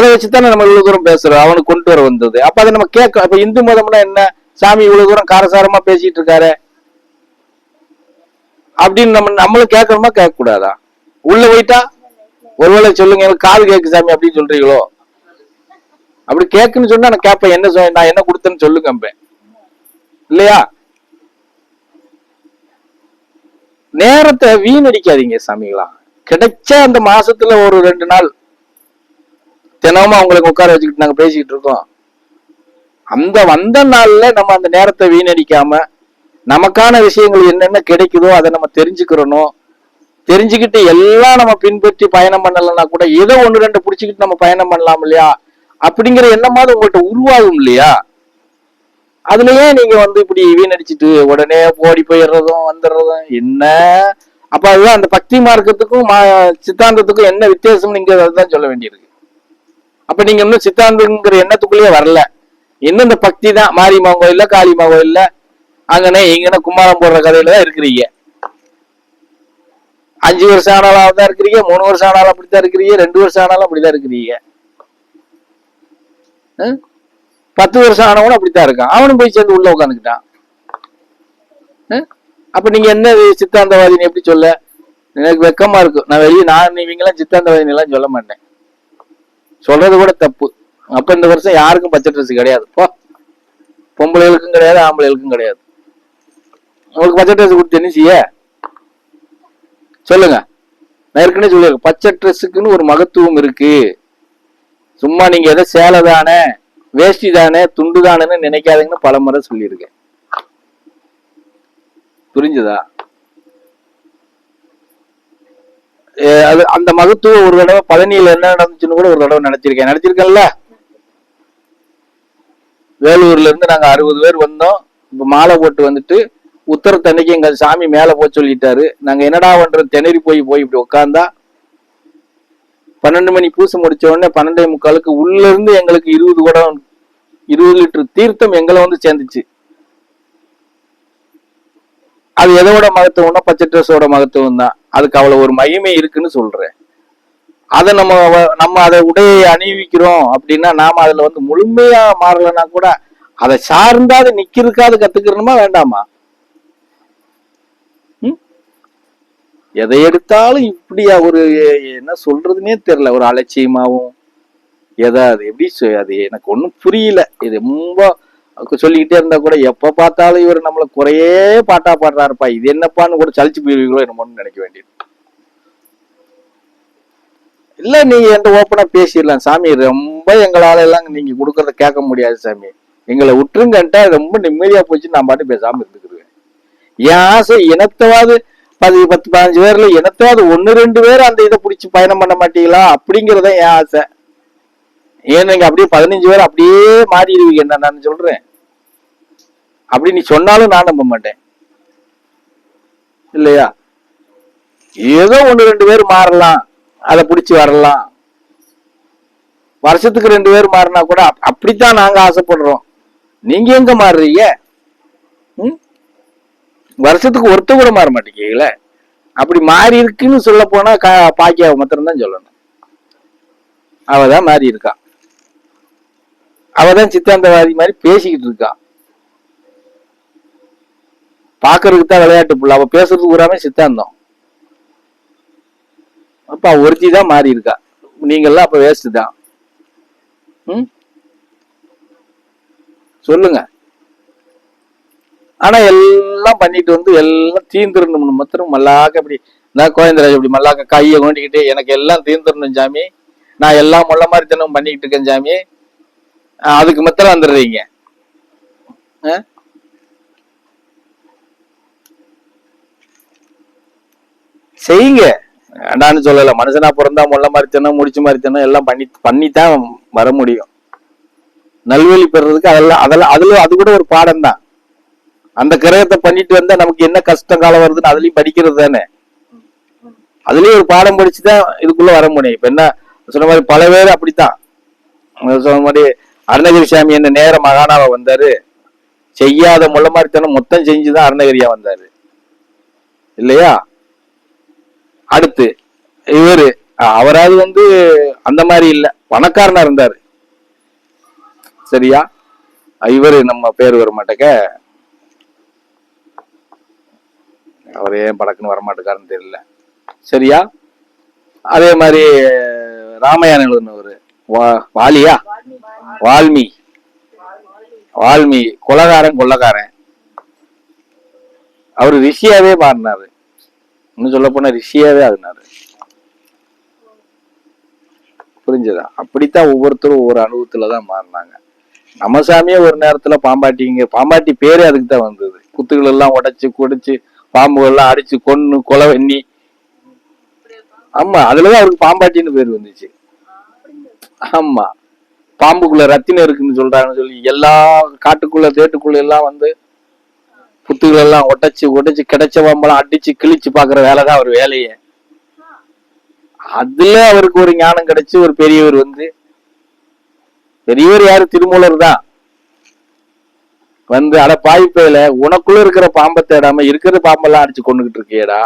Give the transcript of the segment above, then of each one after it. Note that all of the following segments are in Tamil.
அதை வச்சுதானே நம்ம இவ்வளவு தூரம் பேசுறோம். அவனுக்கு கொண்டு வர வந்தது. அப்ப அதை நம்ம கேட்க இப்ப இந்து மதம்னா என்ன? சாமி இவ்வளவு தூரம் காரசாரமா பேசிட்டு இருக்காரு. அப்படின்னு நம்ம நம்மளும் கேட்கணுமா? கேட்க கூடாதா உள்ள போயிட்டா? ஒருவேளை சொல்லுங்க எனக்கு காது கேக்கு சாமி அப்படின்னு சொல்றீங்களோ? அப்படி கேக்குன்னு சொன்னா நான் கேட்பேன். என்ன சொ- நான் என்ன கொடுத்தேன்னு சொல்லுங்க இல்லையா? நேரத்தை வீணடிக்காதீங்க சாமிகளா. கிடைச்ச அந்த மாசத்துல ஒரு ரெண்டு நாள் தினமும் அவங்களுக்கு உட்கார வச்சுக்கிட்டு நாங்கள் பேசிக்கிட்டு இருக்கோம். அந்த வந்த நாளில் நம்ம அந்த நேரத்தை வீணடிக்காம நமக்கான விஷயங்கள் என்னென்ன கிடைக்குதோ அதை நம்ம தெரிஞ்சுக்கிறணும். தெரிஞ்சுக்கிட்டு எல்லாம் நம்ம பின்பற்றி பயணம் பண்ணலைன்னா கூட ஏதோ ஒன்று ரெண்டு பிடிச்சிக்கிட்டு நம்ம பயணம் பண்ணலாம் இல்லையா? அப்படிங்கிற எண்ணமாவது உங்கள்கிட்ட உருவாகும் இல்லையா? அதுலயே நீங்க வந்து இப்படி வீணடிச்சிட்டு உடனே ஓடி போயிடுறதும் வந்துடுறதும் என்ன? அப்ப அதுதான் அந்த பக்தி மார்க்கத்துக்கும் மா- சித்தாந்தத்துக்கும் என்ன வித்தியாசம் நீங்க அதுதான் சொல்ல வேண்டியிருக்கு. அப்ப நீங்க இன்னும் சித்தாந்தங்கிற எண்ணத்துக்குள்ளேயே வரல. இன்னும் இந்த பக்தி தான் மாரியம்மா கோயில்ல காளியம்மா கோயில்ல அங்கனே இங்கன குமாரம் போடுற கதையில தான் இருக்கிறீங்க. அஞ்சு வருஷம் ஆனாலும் தான் இருக்கிறீங்க மூணு வருஷம் ஆனாலும் அப்படித்தான் இருக்கிறீங்க ரெண்டு வருஷம் ஆனாலும் அப்படிதான் இருக்கிறீங்க. ஆ? பத்து வருஷம் ஆனவனும் அப்படித்தான் இருக்கான். அவனும் போய் சேர்ந்து உள்ள உட்காந்துக்கிட்டான் அப்ப நீங்க என்ன சித்தாந்தவாதின்னு எப்படி சொல்ல? எனக்கு வெக்கமா இருக்கும் நான் வெளியே நான் நீங்களாம் சித்தாந்தவாதின்னு எல்லாம் சொல்ல மாட்டேன். சொல்றது கூட தப்பு. அப்ப இந்த வருஷம் யாருக்கும் பச்சை ட்ரெஸ் கிடையாது. போ. பொம்பளைகளுக்கும் கிடையாது ஆம்பளைகளுக்கும் கிடையாது. உங்களுக்கு பச்சை ட்ரெஸ் கொடுத்து என்ன செய்ய? சொல்லுங்க. நான் ஏற்கனவே சொல்லியிருக்கேன். பச்சை ட்ரெஸ்ஸுக்குன்னு ஒரு மகத்துவம் இருக்கு. சும்மா நீங்க எதை சேலை தானே வேஷ்டி தானே துண்டு தானேன்னு நினைக்காதீங்கன்னு பல முறை சொல்லியிருக்கேன். புரிஞ்சுதா ஏ, அது அந்த மகத்துவம் ஒரு தடவை பழனியில என்ன நடந்துச்சுன்னு கூட ஒரு தடவை நினைச்சிருக்கேன். நினைச்சிருக்கேன்ல? வேலூர்ல இருந்து நாங்க அறுபது பேர் வந்தோம். இப்ப மாலை போட்டு வந்துட்டு உத்தரத்தன்னைக்கு எங்க சாமி மேல போய் சொல்லிட்டாரு. நாங்க என்னடா பண்றது? திணறி போய் போய் இப்படி உட்காந்தா பன்னெண்டு மணி பூசை முடிச்ச உடனே பன்னெண்டே முக்காலுக்கு உள்ள இருந்து எங்களுக்கு இருபது குடம் இருபது லிட்டர் தீர்த்தம் எங்களை வந்து சேர்ந்துச்சு. அது எதோட மகத்துவம்னா பச்சை ட்ரெஸ்ஸோட மகத்துவம் தான் அதுக்கு அவ்வளோ ஒரு மகிமை இருக்குன்னு சொல்கிறேன் அதை நம்ம நம்ம அதை உடையை அணிவிக்கிறோம் அப்படின்னா நாம் அதில் வந்து முழுமையாக மாறலைன்னா கூட அதை சார்ந்தாது நிற்கிறதுக்காது கற்றுக்கிறணுமா வேண்டாமா? ம்? எதை எடுத்தாலும் இப்படியா ஒரு என்ன சொல்றதுன்னே தெரியல. ஒரு அலட்சியமாகவும் எதா அது எப்படி சொ- அது எனக்கு ஒன்றும் புரியல. இது ரொம்ப சொல்லிக்கிட்டே இருந்தா கூட எப்ப பார்த்தாலும் இவர் நம்மள குறையே பாட்டா பாடுறாருப்பா. இது என்னப்பான்னு கூட சலிச்சு போயிருவீங்களோ என்னமோன்னு நினைக்க வேண்டியது. இல்ல நீங்க என்கிட்ட ஓப்பனா பேசிடலாம். சாமி ரொம்ப எங்களால எல்லாம் நீங்க கொடுக்கறத கேட்க முடியாது சாமி. எங்களை விட்டுருங்கன்ட்டா ரொம்ப நிம்மதியா போச்சு நான் பாட்டு பேசாம இருந்துக்கிடுவேன். என் ஆசை இனத்தவாது பதி பத்து பதினஞ்சு பேர்ல இனத்தவாது ஒன்னு ரெண்டு பேர் அந்த இதை பிடிச்சி பயணம் பண்ண மாட்டீங்களா? அப்படிங்கறத என் ஆசை. ஏன் நீங்க அப்படியே பதினஞ்சு பேர் அப்படியே மாறிடுவீங்க என்ன நான் சொல்றேன். அப்படி நீ சொன்னாலும் நான் நம்ப மாட்டேன். இல்லையா? ஏதோ ஒன்று ரெண்டு பேர் மாறலாம் அதை பிடிச்சி வரலாம். வருஷத்துக்கு ரெண்டு பேர் மாறினா கூட அப்படித்தான் நாங்கள் ஆசைப்படுறோம். நீங்க எங்க மாறுறீங்க? ம்? வருஷத்துக்கு ஒருத்த கூட மாற மாட்டேங்கீங்களே அப்படி மாறி இருக்குன்னு சொல்ல போனா பாக்கியாவை மாத்திரம்தான் சொல்லணும். அவதான் மாறி இருக்கா. அவதான் சித்தாந்தவாதி மாதிரி பேசிக்கிட்டு இருக்கா. பாக்குறதுக்கு தான் விளையாட்டு புள்ள அவ பேசுறது பூராமே சித்தாந்தம். அப்ப அவ ஒருத்தி தான் மாறி இருக்கா. நீங்கெல்லாம் அப்ப வேஸ்ட் தான். ம்? சொல்லுங்க. ஆனா எல்லாம் பண்ணிட்டு வந்து எல்லாம் தீந்துடணும் மாத்திரம். மல்லாக்க அப்படி நான் கோயந்தராஜ் அப்படி மல்லாக்க கையை கொண்டிக்கிட்டு எனக்கு எல்லாம் தீந்துடணும் சாமி. நான் எல்லாம் முள்ள மாதிரி தினமும் பண்ணிக்கிட்டு இருக்கேன் சாமி. அதுக்கு மாத்திரம் வந்துடுறீங்க. ஆ? செய்யுங்க. வேண்டான்னு சொல்லலை. மனுஷனா பிறந்தா முள்ள மாதிரி தினம் முடிச்ச மாதிரி தினம் எல்லாம் பண்ணி பண்ணித்தான் வர முடியும். நல்வழி பெறதுக்கு அதெல்லாம் அதெல்லாம் அதுல அது கூட ஒரு பாடம் தான் அந்த கிரகத்தை பண்ணிட்டு வந்தா நமக்கு என்ன கஷ்டம் காலம் வருதுன்னு அதுலயும் படிக்கிறது தானே. அதுலயும் ஒரு பாடம் படிச்சுதான் இதுக்குள்ள வர முடியும். இப்ப என்ன சொன்ன மாதிரி பல பேர் அப்படித்தான். சொன்ன மாதிரி அருணகிரி சாமி என்ன நேர மகானாவை வந்தாரு. செய்யாத முள்ள மாதிரித்தனம் மொத்தம் செஞ்சுதான் அருணகிரியா வந்தாரு. இல்லையா? அடுத்து இவரு அவராது அவராவது வந்து அந்த மாதிரி இல்ல. பணக்காரனா இருந்தாரு. சரியா? இவரு நம்ம பேர் வர மாட்டேக்க அவர் ஏன் படக்குன்னு வரமாட்டேக்காருன்னு தெரியல. சரியா? அதே மாதிரி ராமாயணம் எழுதினவர். வா வாலியா? வால்மி. வால்மி. கொலகாரன் கொள்ளக்காரன் அவர் ரிஷியாவே மாறினாரு. இன்னும் சொல்ல போனா ரிஷியாவே ஆகினாரு. புரிஞ்சதா? அப்படித்தான் ஒவ்வொருத்தரும் ஒவ்வொரு அனுபவத்துல தான் மாறினாங்க. நம்ம சாமியே ஒரு நேரத்துல பாம்பாட்டிங்க பாம்பாட்டி பேரே அதுக்கு தான் வந்தது. குத்துகள் எல்லாம் உடைச்சு குடிச்சு பாம்புகள் எல்லாம் அடிச்சு கொன்னு கொலை பண்ணி ஆமா அதுலதான் அவருக்கு பாம்பாட்டின்னு பேர் வந்துச்சு. ஆமா. பாம்புக்குள்ள ரத்தினம் இருக்குன்னு சொல்றாங்கன்னு சொல்லி எல்லா காட்டுக்குள்ள தேட்டுக்குள்ள எல்லாம் வந்து புத்துகள் எல்லாம் உடைச்சு உடைச்சு கிடைச்ச பாம்பெல்லாம் அடிச்சு கிழிச்சு பாக்குற வேலை தான் அவர் வேலையே. அதுல அவருக்கு ஒரு ஞானம் கிடைச்சு ஒரு பெரியவர் வந்து. பெரியவர் யாரு? திருமூலர் தான் வந்து அட பாய்ப்பையில உனக்குள்ள இருக்கிற பாம்பை தேடாம இருக்கிற பாம்பெல்லாம் அடிச்சு கொண்டுகிட்டு இருக்கியடா.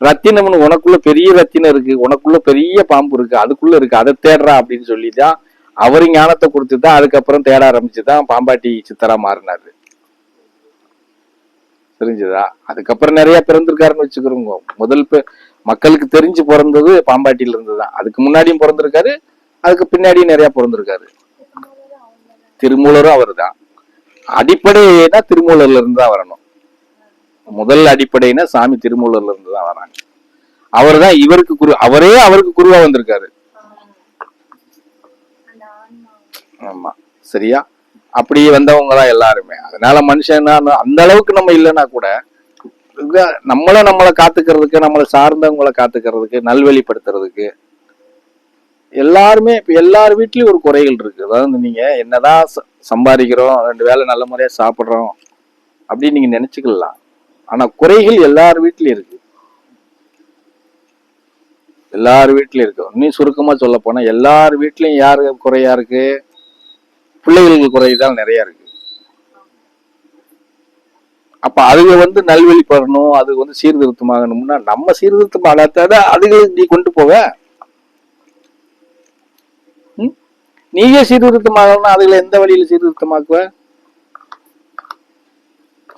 ரத்தினம்னு உனக்குள்ள பெரிய ரத்தினம் இருக்கு உனக்குள்ள பெரிய பாம்பு இருக்கு அதுக்குள்ள இருக்கு அதை தேடுறா அப்படின்னு சொல்லி தான் அவரு ஞானத்தை கொடுத்து தான் அதுக்கப்புறம் தேட ஆரம்பிச்சு தான் பாம்பாட்டி சித்தரா மாறினாரு. தெரிஞ்சுதா? அதுக்கப்புறம் நிறைய பிறந்திருக்காருன்னு வச்சுக்கிறோங்க முதல் மக்களுக்கு தெரிஞ்சு பிறந்தது பாம்பாட்டியில இருந்து தான் அதுக்கு முன்னாடியும் பிறந்திருக்காரு அதுக்கு பின்னாடியும் நிறைய பிறந்திருக்காரு. திருமூலரும் அவர்தான். அடிப்படைனா திருமூலர்ல இருந்து தான் வரணும். முதல் அடிப்படைனா சாமி திருமூலர்ல இருந்து தான் வராங்க. அவர் தான் இவருக்கு குரு அவரே அவருக்கு குருவா வந்திருக்காரு. ஆமா. சரியா? அப்படி வந்தவங்க தான் எல்லாருமே. அதனால மனுஷன் அந்த அளவுக்கு நம்ம இல்லைன்னா கூட நம்மளை நம்மளை காத்துக்கிறதுக்கு நம்மளை சார்ந்தவங்களை காத்துக்கிறதுக்கு நல்வழிப்படுத்துறதுக்கு எல்லாருமே இப்ப எல்லார் வீட்லயும் ஒரு குறைகள் இருக்கு. அதாவது நீங்க என்னதான் ச- சம்பாதிக்கிறோம் ரெண்டு வேளை நல்ல முறையா சாப்பிடுறோம் அப்படின்னு நீங்க நினைச்சுக்கலாம். ஆனா குறைகள் எல்லார் வீட்லயும் இருக்கு. எல்லார் வீட்லயும் இருக்கு. இன்னும் சுருக்கமா சொல்ல போனா எல்லார் வீட்லயும் யாரு குறையா இருக்கு? பிள்ளைகளுக்கு குறைதான் நிறைய இருக்கு. அப்ப அதுங்க வந்து நல்வழிப்படணும் அது வந்து சீர்திருத்தம் ஆகணும்னா நம்ம சீர்திருத்தம் ஆளாத்தாத அதுகளுக்கு நீ கொண்டு போவ. நீயே சீர்திருத்தம் ஆகணும்னா அதுகளை எந்த வழியில சீர்திருத்தமாக்குவ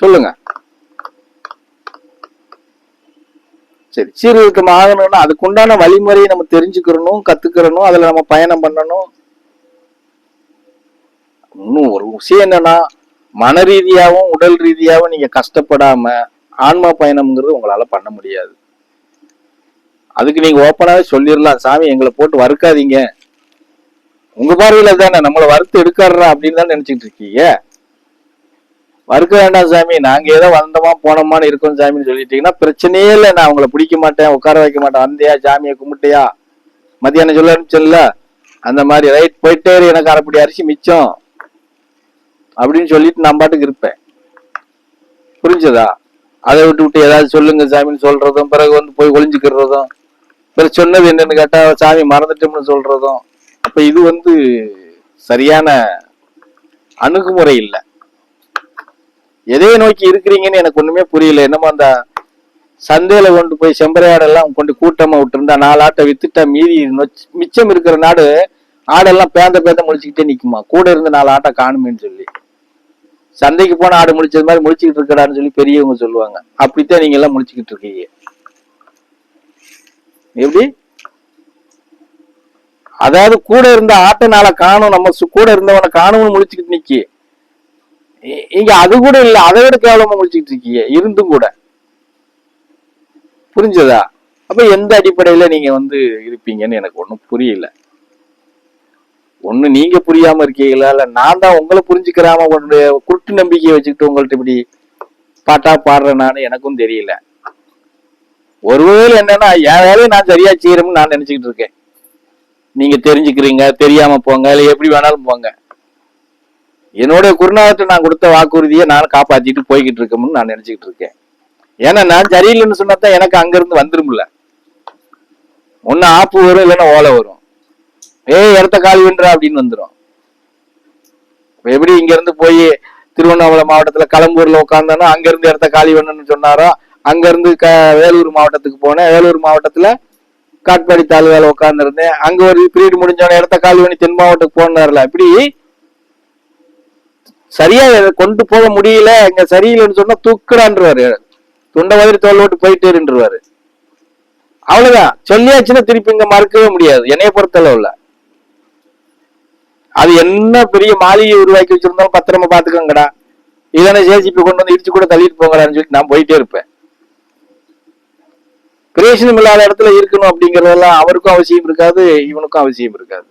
சொல்லுங்க. சரி சீர்திருத்தம் ஆகணும்னா அதுக்குண்டான வழிமுறையை நம்ம தெரிஞ்சுக்கிறணும் கத்துக்கிறணும் அதுல நம்ம பயணம் பண்ணணும். இன்னும் ஒரு விஷயம் என்னன்னா மன ரீதியாகவும் உடல் ரீதியாகவும் நீங்க கஷ்டப்படாம ஆன்மா பயணம்ங்கிறது உங்களால பண்ண முடியாது. அதுக்கு நீங்க ஓப்பனாவே சொல்லிடலாம். சாமி எங்களை போட்டு வறுக்காதீங்க உங்க பார்வையில தானே நம்மளை வறுத்து எடுக்காடுறா அப்படின்னு தான் நினைச்சிட்டு இருக்கீங்க? வறுக்க வேண்டாம் சாமி நாங்க ஏதோ வந்தோமா போனோமான்னு இருக்கோம் சாமின்னு சொல்லிட்டீங்கன்னா பிரச்சனையே இல்லை. நான் உங்களை பிடிக்க மாட்டேன் உட்கார வைக்க மாட்டேன். வந்தியா சாமியை கும்பிட்டியா? மத்தியானம் சொல்ல அனுப்பிச்சல அந்த மாதிரி ரைட் போயிட்டே எனக்கு அரைப்படி அரிசி மிச்சம். அப்படின்னு சொல்லிட்டு நான் பாட்டுக்கு இருப்பேன். புரிஞ்சதா? அதை விட்டு விட்டு ஏதாவது சொல்லுங்க சாமின்னு சொல்றதும் பிறகு வந்து போய் ஒளிஞ்சுக்கிறதும் பிறகு சொன்னது என்னன்னு கேட்டா சாமி மறந்துட்டோம்னு சொல்றதும் அப்ப இது வந்து சரியான அணுகுமுறை இல்லை. எதையை நோக்கி இருக்கிறீங்கன்னு எனக்கு ஒண்ணுமே புரியல. என்னமோ அந்த சந்தையில கொண்டு போய் செம்பரையாடெல்லாம் கொண்டு கூட்டமா விட்டுருந்தா நாலு ஆட்டை வித்துட்டா மீதி மிச்சம் இருக்கிற நாடு ஆடெல்லாம் பேந்த பேந்த முடிச்சுக்கிட்டே நிக்குமா? கூட இருந்து நாலு ஆட்டை காணுமேன்னு சொல்லி. சந்தைக்கு போன ஆடு முழிச்சது மாதிரி முடிச்சுக்கிட்டு இருக்கடான்னு சொல்லி பெரியவங்க சொல்லுவாங்க. அப்படித்தான் நீங்க எல்லாம் முழிச்சுக்கிட்டு இருக்கீங்க. எப்படி? அதாவது கூட இருந்த ஆட்டனால காணும் நம்ம கூட இருந்தவனை காணும்னு முடிச்சுக்கிட்டு நிக்கி. இங்க அது கூட இல்ல அதை விட கேவலமா முடிச்சுக்கிட்டு இருக்கீங்க. இருந்தும் கூட. புரிஞ்சதா? அப்ப எந்த அடிப்படையில நீங்க வந்து இருப்பீங்கன்னு எனக்கு ஒண்ணும் புரியல. ஒன்று நீங்க புரியாம இருக்கீங்களா? இல்ல நான் தான் உங்களை புரிஞ்சுக்கிறாம உன்னுடைய குருட்டு நம்பிக்கையை வச்சுக்கிட்டு உங்கள்ட்ட இப்படி பாட்டா பாடுறேன் எனக்கும் தெரியல. ஒருவேளை என்னன்னா என் வேலையை நான் சரியா செய்யறோம்னு நான் நினைச்சுக்கிட்டு இருக்கேன். நீங்க தெரிஞ்சுக்கிறீங்க தெரியாம போங்க இல்ல எப்படி வேணாலும் போங்க. என்னுடைய குருநாதத்தை நான் கொடுத்த வாக்குறுதியை நான் காப்பாத்திட்டு போய்கிட்டு இருக்கோம்னு நான் நினைச்சுக்கிட்டு இருக்கேன். ஏன்னா நான் சரியில்லைன்னு சொன்னா தான் எனக்கு அங்கேருந்து வந்துரும்ல. ஆப்பு வரும் இல்லைன்னா ஓலை வரும். ஏய் இடத்த காலி பண்றா அப்படின்னு வந்துடும் எப்படி இங்க இருந்து போய் திருவண்ணாமலை மாவட்டத்துல களம்பூர்ல உட்காந்தோன்னா அங்க இருந்து இடத்த காலி வேணும்னு சொன்னாரோ? அங்க இருந்து க வேலூர் மாவட்டத்துக்கு போனேன். வேலூர் மாவட்டத்துல காட்பாடி தாலுகால உட்காந்துருந்தேன் அங்க ஒரு பீரியட் முடிஞ்சோடனே இடத்த காலி பண்ணி தென் மாவட்டத்துக்கு போனார்ல. இப்படி சரியா கொண்டு போக முடியல. இங்க சரியில்லைன்னு சொன்னா தூக்குறான்றாரு துண்ட மாதிரி தோல் ஓட்டு போயிட்டேருன்றாரு அவ்வளவுதான். சொல்லியாச்சுன்னா திருப்பி இங்க மறுக்கவே முடியாது. என்னைய பொறுத்தளவுல. அது என்ன பெரிய மாளிகை உருவாக்கி வச்சிருந்தாலும் பத்திரமா பாத்துக்கோங்கடா இதனை ஜேசிபி கொண்டு வந்து இடிச்சு கூட தள்ளிட்டு போங்கடான்னு சொல்லிட்டு நான் போயிட்டே இருப்பேன். பிரயோஜனம் இல்லாத இடத்துல இருக்கணும் அப்படிங்கறதெல்லாம் அவருக்கும் அவசியம் இருக்காது இவனுக்கும் அவசியம் இருக்காது.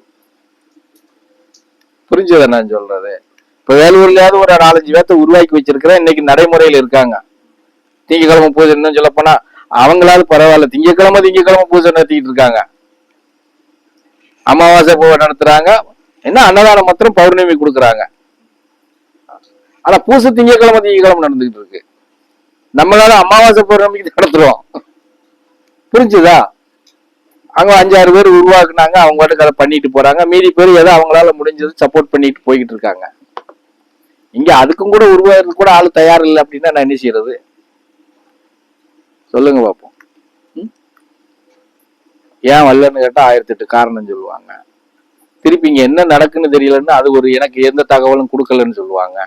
புரிஞ்சது நான் சொல்றது? இப்ப வேலூர்லயாவது ஒரு நாலஞ்சு பேர்த்த உருவாக்கி வச்சிருக்கிறேன் இன்னைக்கு நடைமுறையில இருக்காங்க. திங்கக்கிழமை பூஜை இன்னும் சொல்ல போனா அவங்களாவது பரவாயில்ல. திங்கக்கிழமை திங்கக்கிழமை பூஜை நடத்திட்டு இருக்காங்க. அமாவாசை பூவை நடத்துறாங்க. என்ன அன்னதானம் மாத்திரம் பௌர்ணமி கொடுக்குறாங்க. ஆனா பூச திங்கக்கிழமை திங்கக்கிழமை நடந்துகிட்டு இருக்கு. நம்மளால அமாவாசை பௌர்ணமிக்கு நடத்துறோம். புரிஞ்சுதா? அங்க அஞ்சாறு பேர் உருவாக்குனாங்க அவங்க அதை பண்ணிட்டு போறாங்க. மீதி பேர் ஏதோ அவங்களால முடிஞ்சது சப்போர்ட் பண்ணிட்டு போய்கிட்டு இருக்காங்க. இங்க அதுக்கும் கூட உருவாகிறதுக்கு கூட ஆள் தயார் இல்லை அப்படின்னா நான் என்ன செய்யறது? சொல்லுங்க பாப்போம். ம்? ஏன் வரலன்னு கேட்டா ஆயிரத்தி எட்டு காரணம் சொல்லுவாங்க. திருப்பி இங்க என்ன நடக்குன்னு தெரியலன்னு அது ஒரு எனக்கு எந்த தகவலும் கொடுக்கலன்னு சொல்லுவாங்க.